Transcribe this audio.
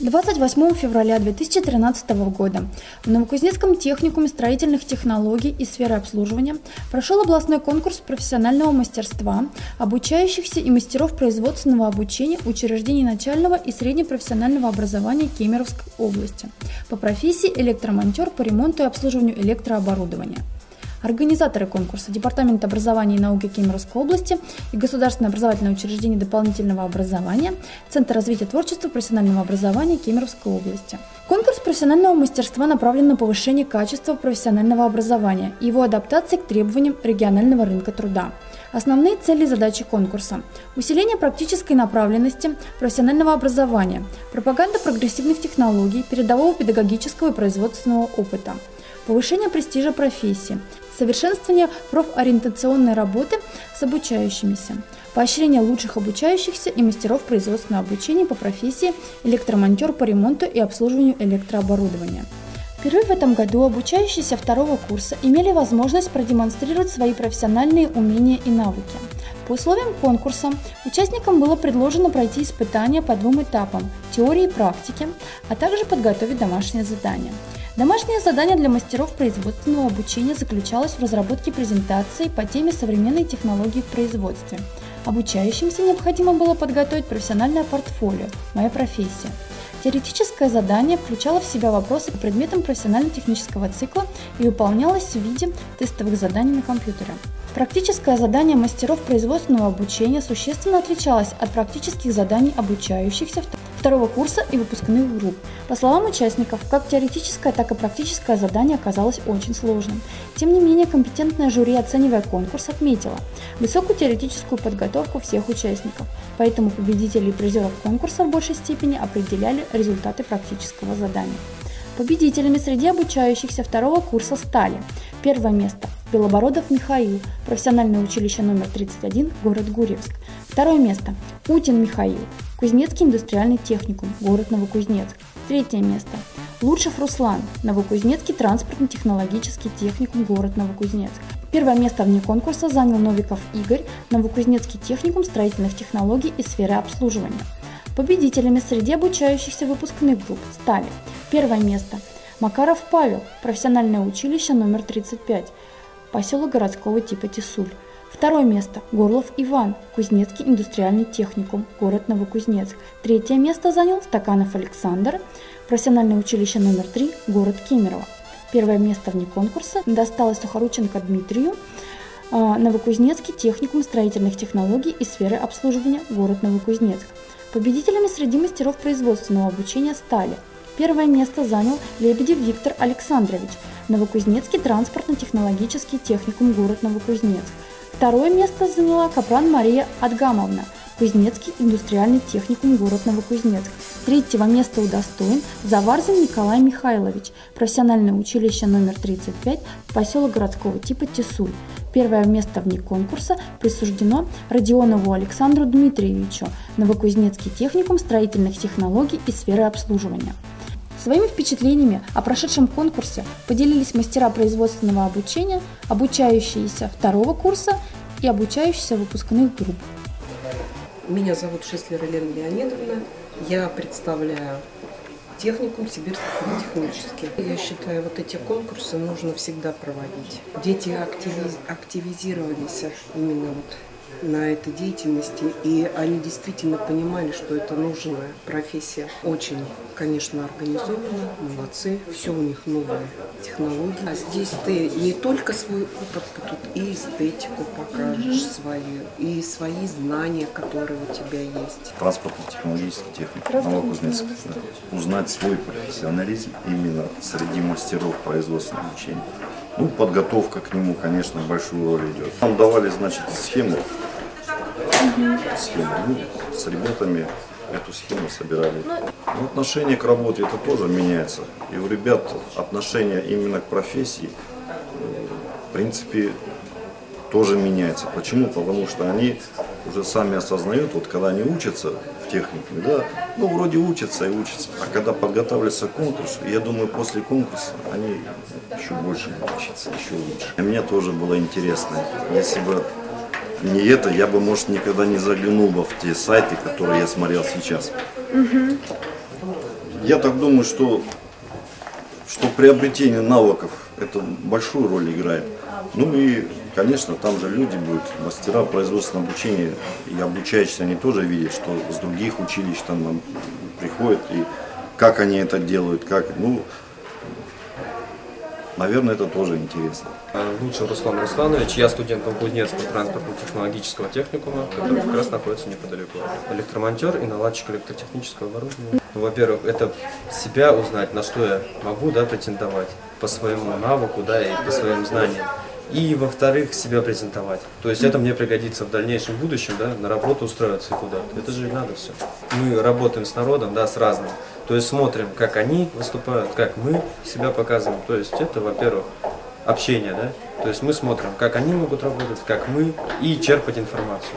28 февраля 2013 года в Новокузнецком техникуме строительных технологий и сферы обслуживания прошел областной конкурс профессионального мастерства обучающихся и мастеров производственного обучения учреждений начального и среднепрофессионального образования Кемеровской области по профессии электромонтер по ремонту и обслуживанию электрооборудования. Организаторы конкурса – Департамент образования и науки Кемеровской области и Государственное образовательное учреждение дополнительного образования, Центр развития творчества профессионального образования Кемеровской области. Конкурс профессионального мастерства направлен на повышение качества профессионального образования и его адаптации к требованиям регионального рынка труда. Основные цели и задачи конкурса – усиление практической направленности профессионального образования, пропаганда прогрессивных технологий, передового педагогического и производственного опыта, повышение престижа профессии, совершенствование профориентационной работы с обучающимися, поощрение лучших обучающихся и мастеров производственного обучения по профессии электромонтер по ремонту и обслуживанию электрооборудования. Впервые в этом году обучающиеся второго курса имели возможность продемонстрировать свои профессиональные умения и навыки. По условиям конкурса участникам было предложено пройти испытания по двум этапам – теории и практики, а также подготовить домашнее задание – Домашнее задание для мастеров производственного обучения заключалось в разработке презентации по теме современной технологии в производстве. Обучающимся необходимо было подготовить профессиональное портфолио «Моя профессия». Теоретическое задание включало в себя вопросы по предметам профессионально-технического цикла и выполнялось в виде тестовых заданий на компьютере. Практическое задание мастеров производственного обучения существенно отличалось от практических заданий обучающихся второго курса и выпускных групп. По словам участников, как теоретическое, так и практическое задание оказалось очень сложным. Тем не менее, компетентное жюри, оценивая конкурс, отметило высокую теоретическую подготовку всех участников, поэтому победители и призеров конкурса в большей степени определяли результаты практического задания. Победителями среди обучающихся второго курса стали первое место Белобородов Михаил, профессиональное училище номер 31, город Гурьевск. Второе место Утин Михаил, Кузнецкий индустриальный техникум, город Новокузнецк. Третье место. Лучшев Руслан, Новокузнецкий транспортно-технологический техникум, город Новокузнецк. Первое место вне конкурса занял Новиков Игорь, Новокузнецкий техникум строительных технологий и сферы обслуживания. Победителями среди обучающихся выпускных групп стали первое место Макаров Павел, профессиональное училище номер 35, поселок городского типа Тисуль. Второе место – Горлов Иван, Кузнецкий индустриальный техникум, город Новокузнецк. Третье место занял Стаканов Александр, профессиональное училище номер 3, город Кемерово. Первое место вне конкурса досталось Сухорученко Дмитрию, а, Новокузнецкий техникум строительных технологий и сферы обслуживания, город Новокузнецк. Победителями среди мастеров производственного обучения стали Первое место занял Лебедев Виктор Александрович, Новокузнецкий транспортно-технологический техникум, город Новокузнецк. Второе место заняла Капран Мария Адгамовна, Кузнецкий индустриальный техникум, город Новокузнецк. Третьего места удостоен Заварзин Николай Михайлович, профессиональное училище номер 35, поселок городского типа Тесуль. Первое место вне конкурса присуждено Родионову Александру Дмитриевичу, Новокузнецкий техникум строительных технологий и сферы обслуживания. Своими впечатлениями о прошедшем конкурсе поделились мастера производственного обучения, обучающиеся второго курса и обучающиеся выпускных групп. Меня зовут Шеслер Елена Леонидовна. Я представляю техникум Сибирский политехнический. Я считаю, вот эти конкурсы нужно всегда проводить. Дети активиз активизировались именно вот на этой деятельности, и они действительно понимали, что это нужная профессия. Очень, конечно, организована, молодцы, все у них новые технологии. А здесь ты не только свой опыт, тут и эстетику покажешь свою, и свои знания, которые у тебя есть. Транспортно-технологический техник Новокузнецк. Узнать свой профессионализм именно среди мастеров производственного обучения. Ну, подготовка к нему, конечно, большую роль идет. Нам давали, значит, схему схему. Ну, с ребятами эту схему собирали. Ну, отношение к работе это тоже меняется. И у ребят отношение именно к профессии, в принципе, тоже меняется. Почему? Потому что они уже сами осознают, вот когда они учатся в техникуме, да, ну вроде учатся и учатся, а когда подготавливаются к конкурсу, я думаю, после конкурса они еще больше будут учиться, еще лучше. И мне тоже было интересно, если бы не это, я бы, может, никогда не заглянул бы в те сайты, которые я смотрел сейчас. Угу. Я так думаю, что, что приобретение навыков это большую роль играет. Ну и, конечно, там же люди будут, мастера производственного обучения и обучающиеся, они тоже видят, что с других училищ там приходят и как они это делают, как, ну, наверное, это тоже интересно. Лучший Руслан Русланович, я студентом Кузнецкого транспортно-технологического техникума, который как раз находится неподалеку. Электромонтер и наладчик электротехнического оборудования. Ну, во-первых, это себя узнать, на что я могу да, претендовать по своему навыку да, и по своим знаниям. И, во-вторых, себя презентовать. То есть это мне пригодится в дальнейшем будущем, да, на работу устроиться куда-то. Это же и надо все. Мы работаем с народом, да, с разным. То есть смотрим, как они выступают, как мы себя показываем. То есть это, во-первых, общение, да. То есть мы смотрим, как они могут работать, как мы, и черпать информацию.